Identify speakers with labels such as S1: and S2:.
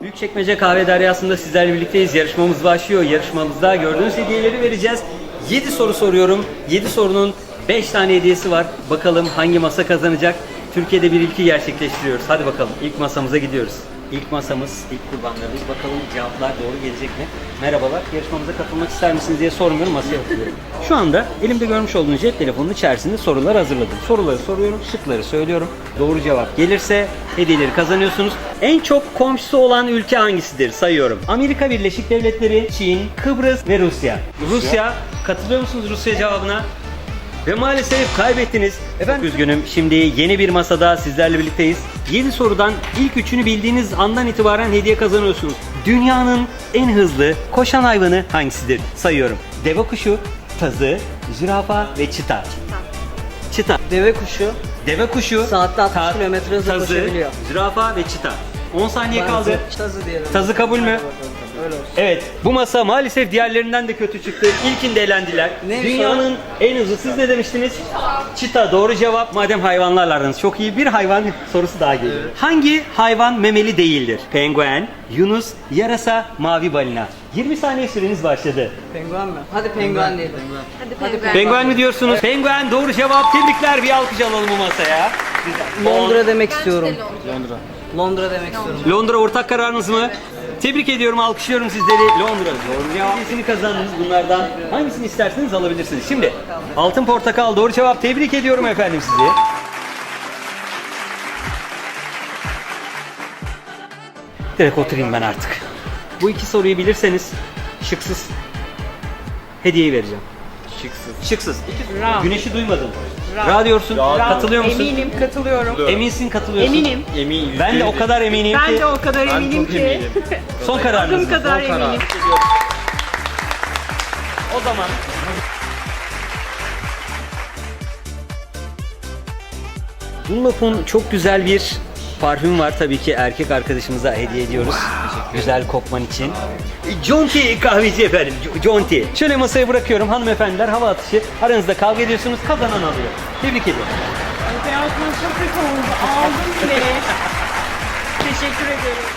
S1: Büyükçekmece Kahve Deryası'nda sizlerle birlikteyiz. Yarışmamız başlıyor. Yarışmamızda gördüğünüz hediyeleri vereceğiz. 7 soru soruyorum. 7 sorunun 5 tane hediyesi var. Bakalım hangi masa kazanacak? Türkiye'de bir ilki gerçekleştiriyoruz. Hadi bakalım ilk masamıza gidiyoruz. İlk masamız, ilk kurbanlarımız. Bakalım cevaplar doğru gelecek mi? Merhabalar, yarışmamıza katılmak ister misiniz diye sormuyorum, masaya oturuyorum. Şu anda elimde görmüş olduğunuz cep telefonunun içerisinde sorular hazırladım. Soruları soruyorum, şıkları söylüyorum. Doğru cevap gelirse hediyeleri kazanıyorsunuz. En çok komşusu olan ülke hangisidir? Sayıyorum. Amerika Birleşik Devletleri, Çin, Kıbrıs ve Rusya. Rusya, katılıyor musunuz Rusya cevabına? Ve maalesef kaybettiniz. Efendim Çok üzgünüm. Şimdi yeni bir masada sizlerle birlikteyiz. 7 sorudan ilk üçünü bildiğiniz andan itibaren hediye kazanıyorsunuz. Dünyanın en hızlı koşan hayvanı hangisidir? Sayıyorum. Deve kuşu, tazı, zürafa ve çita. Çita.
S2: Deve kuşu
S1: Deve kuşu,
S2: Saatte 60
S1: ta-
S2: kilometre hızla koşabiliyor.
S1: Zürafa ve çita. 10 saniye kaldı.
S2: Tazı diyelim.
S1: Tazı kabul mü?
S2: Öyle olsun.
S1: Evet, bu masa maalesef diğerlerinden de kötü çıktı. İlkinde elendiler.
S2: Neymiş
S1: Dünyanın en hızlı siz ne demiştiniz? Çita doğru cevap. Madem hayvanlarla aranız çok iyi bir hayvan sorusu daha geliyor. Hangi hayvan memeli değildir? Penguen, yunus, yarasa, mavi balina. 20 saniye süreniz başladı.
S2: Penguen mi? Hadi penguen diyelim.
S3: Hadi penguen.
S1: Penguen mi diyorsunuz? Penguen doğru cevap. Tebrikler bir alkış alalım bu masaya.
S2: Londra demek istiyorum.
S3: Londra.
S2: Londra demek istiyorum.
S1: Londra ortak kararınız mı? Tebrik ediyorum, alkışlıyorum sizleri. Londra doğru cevap. Kazandınız bunlardan? Hangisini isterseniz alabilirsiniz. Şimdi altın portakal doğru cevap. Tebrik ediyorum efendim sizi. Direkt oturayım ben artık. Bu iki soruyu bilirseniz şıksız hediyeyi vereceğim.
S3: Şıksız.
S1: Şıksız. İki,
S4: Ra.
S1: güneşi duymadın.
S4: Ra.
S1: Ra diyorsun. Katılıyor musun?
S4: Eminim katılıyorum.
S1: Eminsin katılıyorsun.
S4: Eminim.
S3: Emin.
S1: Ben de o kadar eminim
S4: Ben
S1: ki.
S4: de o kadar
S3: Ben
S4: eminim ki.
S3: eminim.
S1: Son kararınız mı?
S4: kadar
S3: Son karar.
S4: eminim.
S1: O zaman Dunlop'un çok güzel bir parfüm var tabii ki erkek arkadaşımıza hediye ediyoruz. Güzel kokman için. John T kahveci efendim. Jo- John T. Şöyle masaya bırakıyorum hanımefendiler hava atışı. Aranızda kavga ediyorsunuz kazanan alıyor. Tebrik ediyorum.
S4: Çok oldu. Aldım bile. Teşekkür ederim.